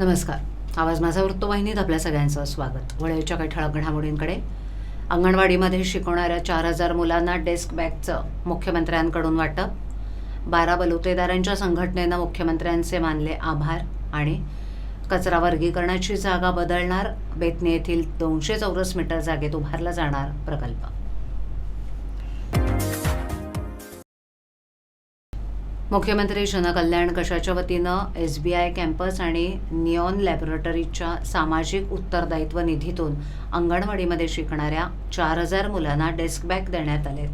नमस्कार. आवाज माझा वृत्तवाहिनीत आपल्या सगळ्यांचं स्वागत. वळेच्या काही ठळक घडामोडींकडे. अंगणवाडीमध्ये शिकवणाऱ्या चार हजार मुलांना डेस्क बॅगचं मुख्यमंत्र्यांकडून वाटप. बारा बलुतेदारांच्या संघटनेनं मुख्यमंत्र्यांचे मानले आभार आणि कचरा वर्गीकरणाची जागा बदलणार. बेतने येथील दोनशे चौरस मीटर जागेत उभारला जाणार प्रकल्प. मुख्यमंत्री जनकल्याण कशाच्या वतीनं एस बी आय कॅम्पस आणि नियॉन लॅबोरेटरीच्या सामाजिक उत्तरदायित्व निधीतून अंगणवाडीमध्ये शिकणाऱ्या चार हजार मुलांना डेस्क बॅग देण्यात आले.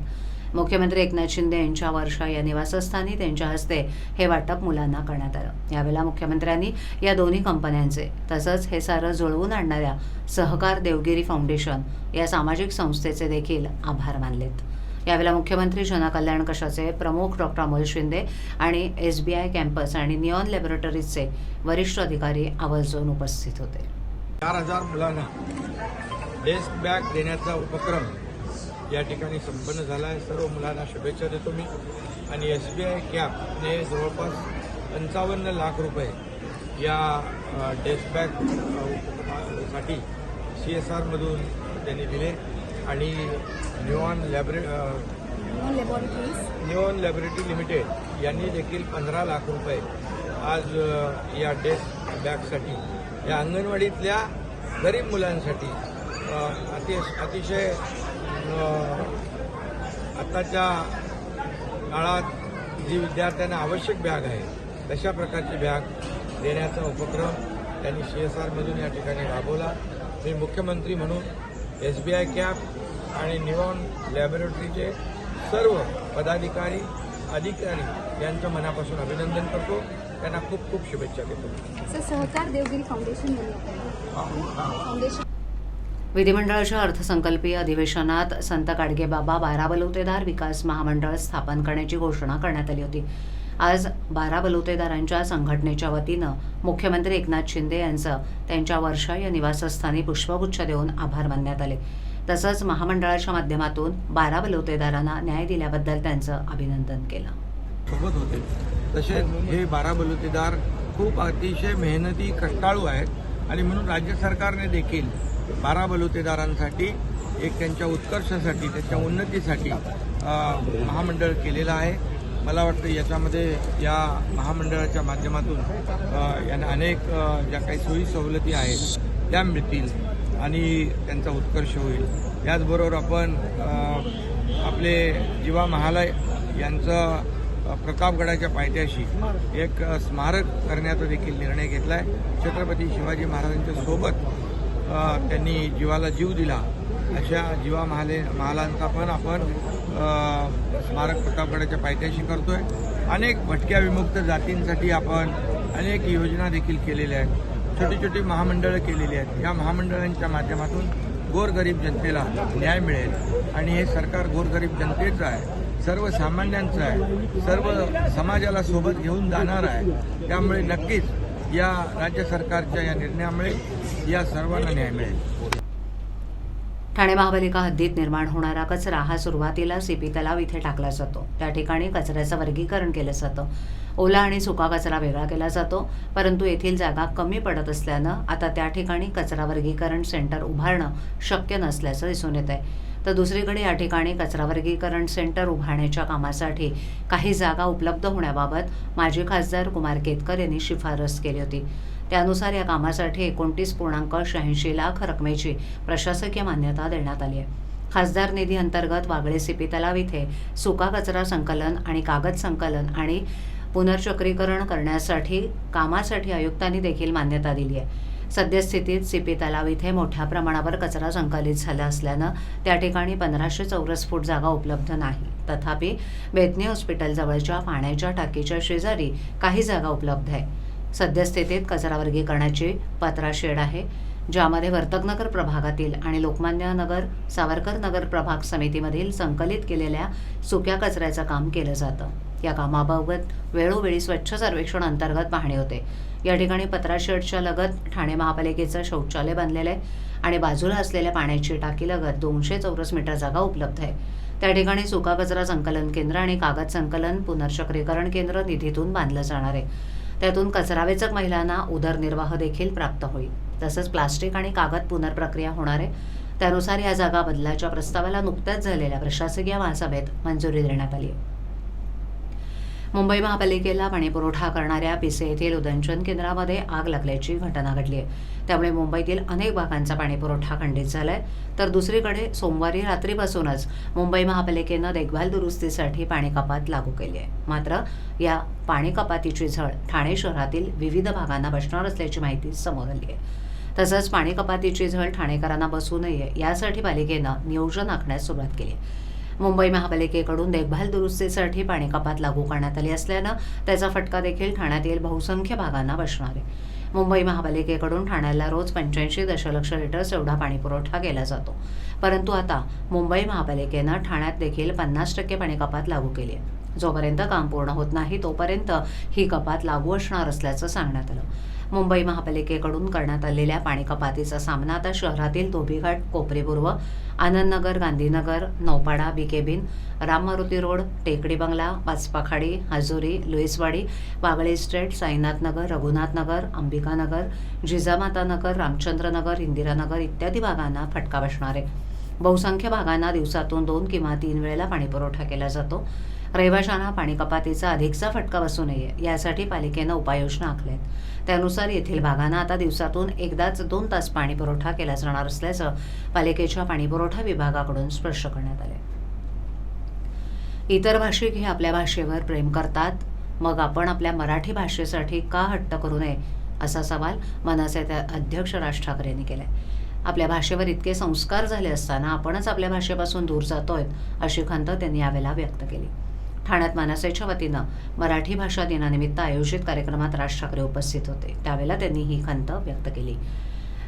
मुख्यमंत्री एकनाथ शिंदे यांच्या वर्षा या निवासस्थानी त्यांच्या हस्ते हे वाटप मुलांना करण्यात आलं. यावेळेला मुख्यमंत्र्यांनी या दोन्ही कंपन्यांचे तसंच हे सारं जुळवून आणणाऱ्या सहकार देवगिरी फाउंडेशन या सामाजिक संस्थेचे देखील आभार मानलेत. यावेळेला मुख्यमंत्री जनकल्याण कशाचे प्रमुख डॉक्टर अमोल शिंदे आणि एस बी आय कॅम्पस आणि नियॉन लॅबोरेटरीजचे वरिष्ठ अधिकारी आवर्जून उपस्थित होते. चार हजार मुलांना डेस्क बॅग देण्याचा उपक्रम या ठिकाणी संपन्न झाला आहे. सर्व मुलांना शुभेच्छा देतो मी. आणि एस बी आय कॅपने जवळपास पंचावन्न लाख रुपये या डेस्क बॅगसाठी सी एस आरमधून त्यांनी दिले. आणि न्यूऑन लॅबरे न्यूऑन लॅबोरेटरी लिमिटेड यांनी देखील पंधरा लाख रुपये आज या डेस्क बॅगसाठी या अंगणवाडीतल्या गरीब मुलांसाठी अति अतिशय अ, आताच्या काळात जी विद्यार्थ्यांना आवश्यक बॅग आहे तशा प्रकारची बॅग देण्याचा उपक्रम त्यांनी सी एस आरमधून या ठिकाणी राबवला. मी मुख्यमंत्री म्हणून एस बी आय कॅप आणि निवॉन लॅबोरेटरीचे सर्व पदाधिकारी अधिकारी यांचं मनापासून अभिनंदन करतो. त्यांना खूप खूप शुभेच्छा देतो. सर सहकार देवगिरी फाउंडेशन विधिमंडळाच्या अर्थसंकल्पीय अधिवेशनात संत गाडगेबाबा बारा बलुतेदार विकास महामंडळ स्थापन करण्याची घोषणा करण्यात आली होती. आज बारा बलुतेदारांच्या संघटनेच्या वतीनं मुख्यमंत्री एकनाथ शिंदे यांचं त्यांच्या वर्षा या निवासस्थानी पुष्पगुच्छ देऊन आभार मानण्यात आले. तसंच महामंडळाच्या माध्यमातून बारा बलुतेदारांना न्याय दिल्याबद्दल त्यांचं अभिनंदन केलं. सोबत होते. तसेच हे बारा बलुतेदार खूप अतिशय मेहनती कष्टाळू आहेत आणि म्हणून राज्य सरकारने देखील बारा बलुतेदारांसाठी एक त्यांच्या उत्कर्षासाठी त्यांच्या उन्नतीसाठी महामंडळ केलेलं आहे. मला वाटतं याच्यामध्ये या महामंडळाच्या माध्यमातून यांना अनेक ज्या काही सोयी सवलती आहेत त्या मिळतील आणि त्यांचा उत्कर्ष होईल. याचबरोबर आपण आपले जीवा महालय यांचं प्रतापगडाच्या पायथ्याशी एक स्मारक करण्याचा देखील निर्णय घेतला आहे छत्रपती शिवाजी महाराजांच्या सोबत त्यांनी जीवाला जीव दिला. अशा जीवा महाले महालांचा पण आपण स्मारक प्रतापगडाच्या पायथ्याशी करतोय. अनेक भटक्या विमुक्त जातींसाठी आपण अनेक योजना देखील केलेल्या आहेत. छोटी छोटी महामंडळं केलेली आहेत. या महामंडळांच्या माध्यमातून गोरगरीब जनतेला न्याय मिळेल. आणि हे सरकार गोरगरीब जनतेचं आहे सर्वसामान्यांचं आहे सर्व समाजाला सोबत घेऊन जाणार आहे. त्यामुळे नक्कीच या राज्य सरकारच्या या निर्णयामुळे या सर्वांना न्याय मिळेल. ठाणे महापालिका हद्दीत निर्माण होणारा कचरा हा सुरुवातीला सीपी तलाव इथे टाकला जातो. त्या ठिकाणी कचऱ्याचं वर्गीकरण केलं जातं. ओला आणि सुका कचरा वेगळा केला जातो परंतु येथील जागा कमी पडत असल्यानं आता त्या ठिकाणी कचरा वर्गीकरण सेंटर उभारणं शक्य नसल्याचं दिसून येत आहे. तर दुसरीकडे या ठिकाणी कचरा वर्गीकरण सेंटर उभारण्याच्या कामासाठी काही जागा उपलब्ध होण्याबाबत माजी खासदार कुमार केतकर यांनी शिफारस केली होती. त्यानुसार या कामासाठी एकोणतीस पूर्णांक शहाऐंशी लाख रकमेची प्रशासकीय मान्यता देण्यात आली आहे. खासदार निधी अंतर्गत वागळे सिपी तलाव इथे सुका कचरा संकलन आणि कागद संकलन आणि पुनर्चक्रीकरण करण्यासाठी कामासाठी आयुक्तांनी देखील मान्यता दिली आहे. सद्यस्थितीत सिपी तलाव इथे मोठ्या प्रमाणावर कचरा संकलित झाला असल्यानं त्या ठिकाणी पंधराशे चौरस फूट जागा उपलब्ध नाही. तथापि बेतनी हॉस्पिटल जवळच्या पाण्याच्या टाकीच्या शेजारी काही जागा उपलब्ध आहे. सद्यस्थितीत कचरा वर्गीकरणाची पत्रा शेड आहे ज्यामध्ये वर्तकनगर प्रभागातील आणि लोकमान्य नगर सावरकर नगर प्रभाग समितीमधील संकलित केलेल्या सुक्या कचऱ्याचं काम केलं जातं. या कामाबाबत वेळोवेळी स्वच्छ सर्वेक्षण अंतर्गत पाहणी होते. या ठिकाणी पत्रा शेडच्या लगत ठाणे महापालिकेचं शौचालय बांधलेलं आहे आणि बाजूला असलेल्या पाण्याची टाकी लगत दोनशे चौरस मीटर जागा उपलब्ध आहे. त्या ठिकाणी सुका कचरा संकलन केंद्र आणि कागद संकलन पुनर्चक्रीकरण केंद्र निधीतून बांधलं जाणार आहे. त्यातून कचरावेचक महिलांना उदरनिर्वाह देखील प्राप्त होईल. तसंच प्लास्टिक आणि कागद पुनर्प्रक्रिया होणार आहे. त्यानुसार या जागा बदलाच्या प्रस्तावाला नुकत्याच झालेल्या प्रशासकीय महासभेत मंजुरी देण्यात आली आहे. मुंबई महापालिकेला पाणीपुरवठा करणाऱ्या पिसे येथील उदंचन केंद्रामध्ये आग लागल्याची घटना घडली आहे. त्यामुळे मुंबईतील अनेक भागांचा पाणीपुरवठा खंडित झालाय. तर दुसरीकडे सोमवारी रात्रीपासूनच मुंबई महापालिकेनं देखभाल दुरुस्तीसाठी पाणी कपात लागू केली आहे. मात्र या पाणी कपातीची झळ ठाणे शहरातील विविध भागांना बसणार असल्याची माहिती समोर आली आहे. तसंच पाणी कपातीची झळ ठाणेकरांना बसू नये यासाठी पालिकेनं नियोजन आखण्यास सुरुवात केली आहे. मुंबई महापालिकेकडून देखभाल दुरुस्तीसाठी पाणी कपात लागू करण्यात आली असल्यानं त्याचा फटका देखील ठाण्यातील बहुसंख्य भागांना बसणार आहे. मुंबई महापालिकेकडून ठाण्याला रोज पंच्याऐंशी दशलक्ष लिटर्स एवढा पाणीपुरवठा केला जातो. परंतु आता मुंबई महापालिकेनं ठाण्यात देखील पन्नास टक्के पाणी कपात लागू केली आहे. जोपर्यंत काम पूर्ण होत नाही तोपर्यंत ही कपात लागू असणार असल्याचं सांगण्यात आलं. मुंबई महापालिकेकडून करण्यात आलेल्या पाणी कपातीचा सामना आता शहरातील धोबीघाट कोपरेपूर्व Anandnagar Gandhinagar Naupada बिकेबिन Ram Maruti road Tekdi bungalow Vachpakhadi Hajuri Luiswadi Wagle estate Sainathnagar Raghunathnagar Ambikanagar Jijamatanagar Ramchandranagar Indiranagar इत्यादी भागांना फटका बसणार आहे. बहुसंख्य भागांना दिवसातून दोन किंवा तीन वेळेला पाणीपुरवठा केला जातो. रहिवाशांना पाणी कपातीचा अधिकचा फटका बसू नये यासाठी पालिकेनं उपाययोजना आखल्या आहेत त्यानुसार येथील भागांना आता दिवसातून एकदाच दोन तास पाणी पुरवठा केला जाणार असल्याचं पालिकेच्या पाणीपुरवठा विभागाकडून स्पष्ट करण्यात आले इतर भाषिक हे आपल्या भाषेवर प्रेम करतात. मग आपण आपल्या मराठी भाषेसाठी का हट्ट करू नये असा सवाल मनसे अध्यक्ष राज ठाकरे यांनी केलाय. आपल्या भाषेवर इतके संस्कार झाले असताना आपणच आपल्या भाषेपासून दूर जातोय अशी खंत त्यांनी यावेळेला व्यक्त केली. ठाण्यात मनसेच्या वतीनं मराठी भाषा दिनानिमित्त आयोजित कार्यक्रमात राज ठाकरे उपस्थित होते. त्यावेळेला त्यांनी ही खंत व्यक्त केली.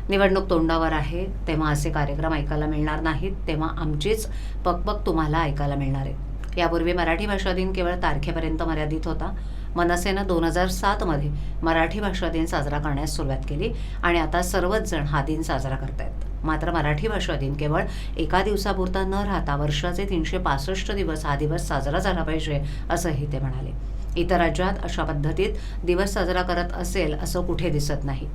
निवडणूक तोंडावर आहे तेव्हा असे कार्यक्रम ऐकायला मिळणार नाहीत तेव्हा आमचीच पकपक तुम्हाला ऐकायला मिळणार आहे यापूर्वी मराठी भाषा दिन केवळ तारखेपर्यंत मर्यादित होता. मनसेनं दोन हजार सातमध्ये मराठी भाषा दिन साजरा करण्यास सुरुवात केली आणि आता सर्वच जण हा दिन साजरा करतायत. मात्र मराठी भाषा दिन केवळ एका दिवसापुरता न राहता वर्षाचे तीनशे पासष्ट दिवस हा दिवस साजरा झाला पाहिजे असंही ते म्हणाले. इतर राज्यात अशा पद्धतीत दिवस साजरा करत असेल असं कुठे दिसत नाही.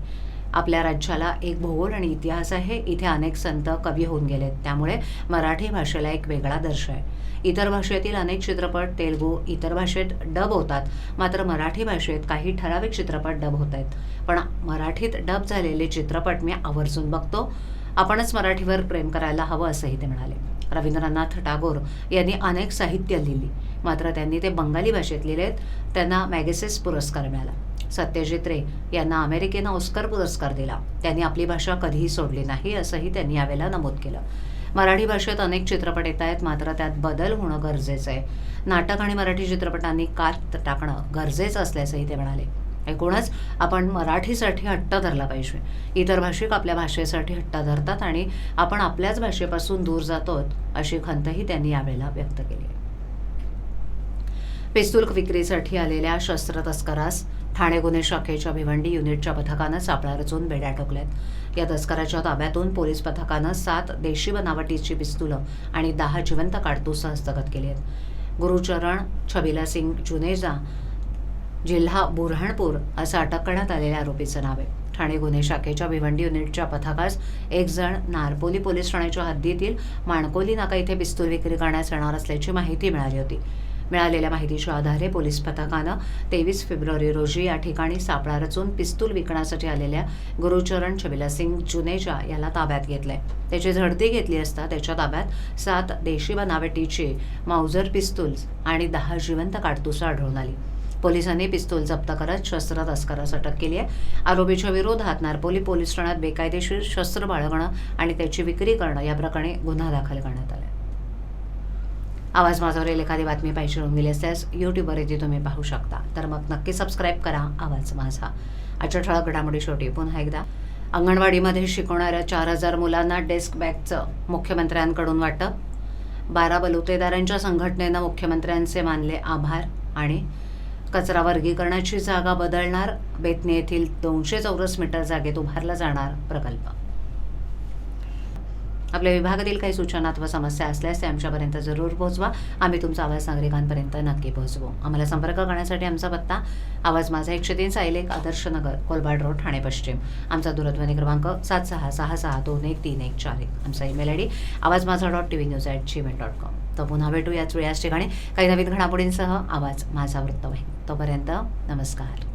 आपल्या राज्याला एक भूगोल आणि इतिहास आहे इथे अनेक संत कवी होऊन गेलेत त्यामुळे मराठी भाषेला एक वेगळा दर्श आहे. इतर भाषेतील अनेक चित्रपट तेलगू इतर भाषेत डब होतात मात्र मराठी भाषेत काही ठराविक चित्रपट डब होत आहेत. पण मराठीत डब झालेले चित्रपट मी आवर्जून बघतो. आपणच मराठीवर प्रेम करायला हवं असंही ते म्हणाले. रवींद्रनाथ टागोर यांनी अनेक साहित्य लिहिली. मात्र त्यांनी ते बंगाली भाषेत लिहिलेत त्यांना मॅगेसेस पुरस्कार मिळाला. सत्यजित रे यांना अमेरिकेनं ऑस्कर पुरस्कार दिला. त्यांनी आपली भाषा कधीही सोडली नाही असंही त्यांनी यावेळेला नमूद केलं. मराठी भाषेत अनेक चित्रपट येत आहेत मात्र त्यात बदल होणं गरजेचं आहे. नाटक आणि मराठी चित्रपटांनी कात टाकणं गरजेचं असल्याचंही ते म्हणाले. एकूणच आपण मराठीसाठी हट्ट धरला पाहिजे. इतर भाषिक आपल्या भाषेसाठी हट्ट धरतात आणि आपण आपल्याच भाषेपासून दूर जातो अशी खंतही त्यांनी यावेळेला व्यक्त केली आहे. पिस्तूल विक्रीसाठी आलेल्या शस्त्र तस्करास ठाणे गुन्हे शाखेच्या भिवंडी युनिटच्या पथकानं सापळा रचून बेड्या ठोकल्यात. या तस्कराच्या ताब्यातून पोलीस पथकानं सात देशी बनावटीची पिस्तुलं आणि दहा जिवंत काडतुसं हस्तगत केली आहेत. गुरुचरण छबिला सिंग जुनेजा जिल्हा बुरहाणपूर असं अटक करण्यात आलेल्या आरोपीचं नाव आहे. ठाणे गुन्हे शाखेच्या भिवंडी युनिटच्या पथकास एक जण नारपोली पोलीस ठाण्याच्या हद्दीतील माणकोली नाका इथे पिस्तूल विक्री करण्यास येणार असल्याची माहिती मिळाली होती. मिळालेल्या माहितीच्या आधारे पोलीस पथकानं तेवीस फेब्रुवारी रोजी या ठिकाणी सापळा रचून पिस्तूल विकण्यासाठी आलेल्या गुरुचरण छबिला सिंग जुनेजा याला ताब्यात घेतलंय. त्याची झडती घेतली असता त्याच्या ताब्यात सात देशी बनावटीची माउजर पिस्तूल्स आणि दहा जिवंत काडतुसं आढळून आली. पोलिसांनी पिस्तूल जप्त करत शस्त्र तस्करास अटक केली आहे. आरोपीच्या विरोधात नारपोली पोलीस ठाण्यात बेकायदेशीर शस्त्र बाळगणं आणि त्याची विक्री करणं या प्रकरणी गुन्हा दाखल करण्यात आला आवाज माझावरील एखादी बातमी पाहिजे होऊन गेली असल्यास यूट्यूबवर येथे तुम्ही पाहू शकता. तर मग नक्की सबस्क्राईब करा. आवाज माझा. आजच्या ठळक घडामोडी शेवटी पुन्हा एकदा. अंगणवाडीमध्ये शिकवणाऱ्या चार हजार मुलांना डेस्क बॅगचं मुख्यमंत्र्यांकडून वाटप. बारा बलुतेदारांच्या संघटनेनं मुख्यमंत्र्यांचे मानले आभार आणि कचरा वर्गीकरणाची जागा बदलणार. बेतने येथील दोनशे चौरस मीटर जागेत उभारला जाणार प्रकल्प. आपल्या विभागातील काही सूचना अथवा समस्या असल्यास ते आमच्यापर्यंत जरूर पोहोचवा. आम्ही तुमचा आवाज नागरिकांपर्यंत नक्की पोहोचवू. आम्हाला संपर्क करण्यासाठी आमचा पत्ता आवाज माझा एकशे तीन सायलेक आदर्श नगर कोलबाड रोड ठाणे पश्चिम. आमचा दूरध्वनी क्रमांक सात सहा सहा सहा दोन एक तीन एक चार एक. आमचा ईमेल आय डी आवाज माझा dot T V news at Gmail dot com. तर पुन्हा भेटूयाच याच ठिकाणी. काही नवीन घडामोडींसह आवाज माझा वृत्तवाहिनी. तोपर्यंत नमस्कार.